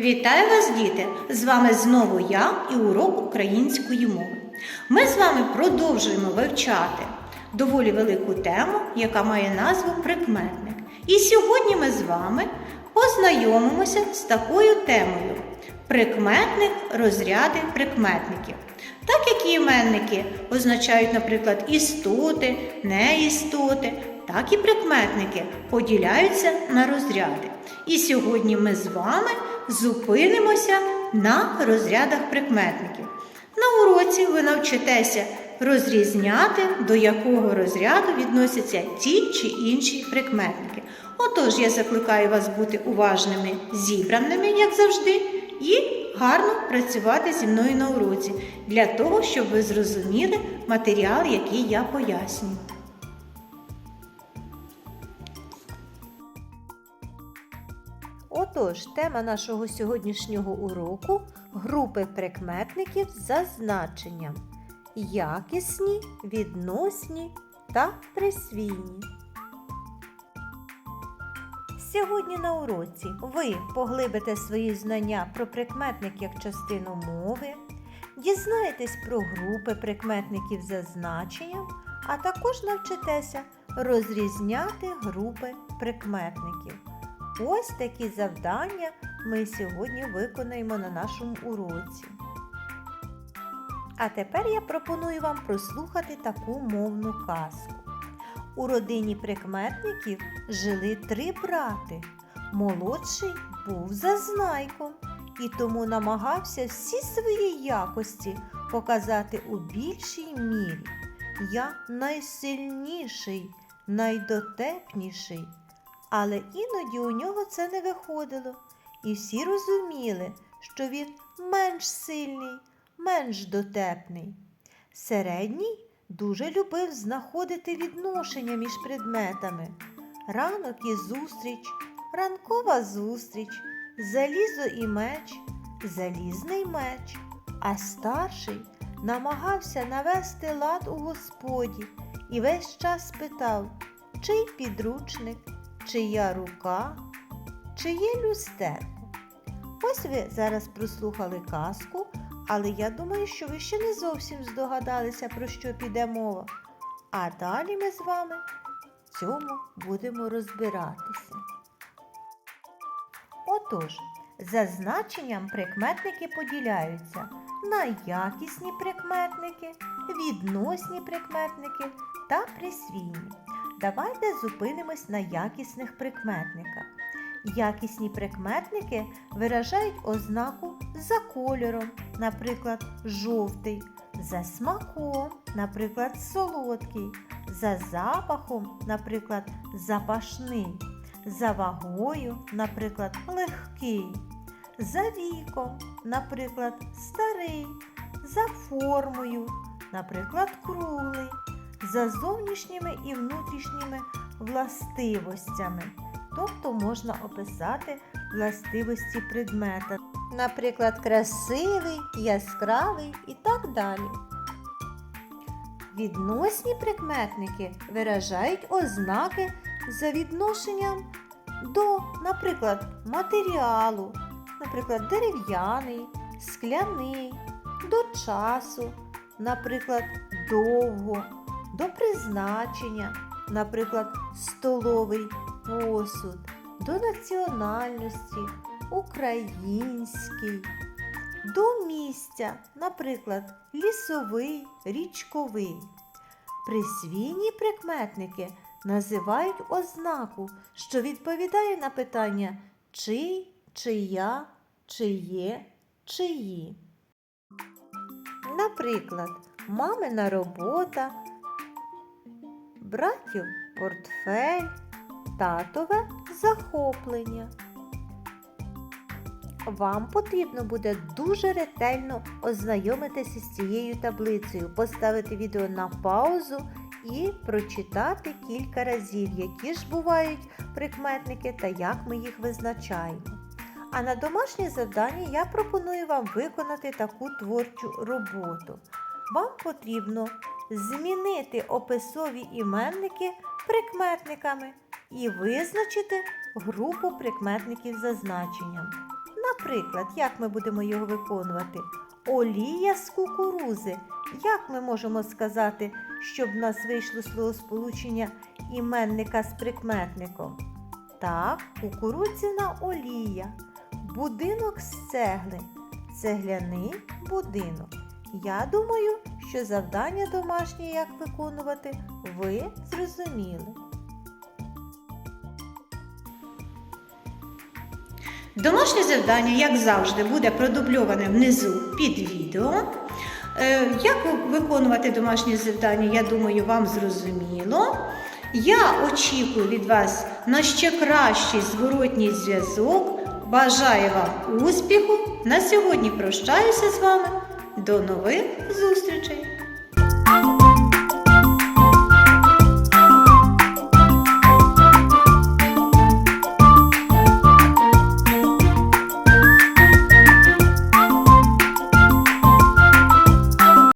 Вітаю вас, діти! З вами знову я і урок української мови. Ми з вами продовжуємо вивчати доволі велику тему, яка має назву прикметник. І сьогодні ми з вами познайомимося з такою темою: прикметник, розряди прикметників. Так як і іменники означають, наприклад, істоти, неістоти, так і прикметники поділяються на розряди. І сьогодні ми з вами зупинимося на розрядах прикметників. На уроці ви навчитеся розрізняти, до якого розряду відносяться ті чи інші прикметники. Отож, я закликаю вас бути уважними, зібраними, як завжди, і гарно працювати зі мною на уроці для того, щоб ви зрозуміли матеріал, який я пояснюю. Отож, тема нашого сьогоднішнього уроку групи прикметників за значенням якісні, відносні та присвійні. Сьогодні на уроці ви поглибите свої знання про прикметник як частину мови, дізнаєтесь про групи прикметників за значенням, а також навчитеся розрізняти групи прикметників. Ось такі завдання ми сьогодні виконаємо на нашому уроці. А тепер я пропоную вам прослухати таку мовну казку. У родині прикметників жили три брати. Молодший був зазнайком і тому намагався всі свої якості показати у більшій мірі. Я найсильніший, найдотепніший. Але іноді у нього це не виходило, і всі розуміли, що він менш сильний, менш дотепний. Середній дуже любив знаходити відношення між предметами. Ранок і зустріч, ранкова зустріч, залізо і меч, залізний меч. А старший намагався навести лад у господі і весь час питав, чий підручник, чия рука, чиє люстерко. Ось ви зараз прослухали казку, але я думаю, що ви ще не зовсім здогадалися, про що піде мова. А далі ми з вами в цьому будемо розбиратися. Отож, за значенням прикметники поділяються на якісні прикметники, відносні прикметники та присвійні. Давайте зупинимось на якісних прикметниках. Якісні прикметники виражають ознаку за кольором, наприклад, жовтий, за смаком, наприклад, солодкий, за запахом, наприклад, запашний, за вагою, наприклад, легкий, за віком, наприклад, старий, за формою, наприклад, круглий, за зовнішніми і внутрішніми властивостями. Тобто можна описати властивості предмета, наприклад, красивий, яскравий і так далі. Відносні прикметники виражають ознаки за відношенням до, наприклад, матеріалу, наприклад, дерев'яний, скляний, до часу, наприклад, довго, до призначення, наприклад, столовий посуд, до національності, український, до місця, наприклад, лісовий, річковий. Присвійні прикметники називають ознаку, що відповідає на питання чий, чия, чиє, чиї. Наприклад, мамина робота, братів портфель, татове захоплення. Вам потрібно буде дуже ретельно ознайомитися з цією таблицею, поставити відео на паузу і прочитати кілька разів, які ж бувають прикметники та як ми їх визначаємо. А на домашнє завдання я пропоную вам виконати таку творчу роботу. Вам потрібно змінити описові іменники прикметниками і визначити групу прикметників за значенням. Наприклад, як ми будемо його виконувати? Олія з кукурузи. Як ми можемо сказати, щоб в нас вийшло словосполучення іменника з прикметником? Так, кукурудзяна олія. Будинок з цегли. Цегляний будинок. Я думаю, що завдання домашнє як виконувати ви зрозуміли. Домашнє завдання, як завжди, буде продубльоване внизу під відео. Е, Як виконувати домашнє завдання, я думаю, вам зрозуміло. Я очікую від вас на ще кращий зворотній зв'язок. Бажаю вам успіху. На сьогодні прощаюся з вами. До нових зустрічей!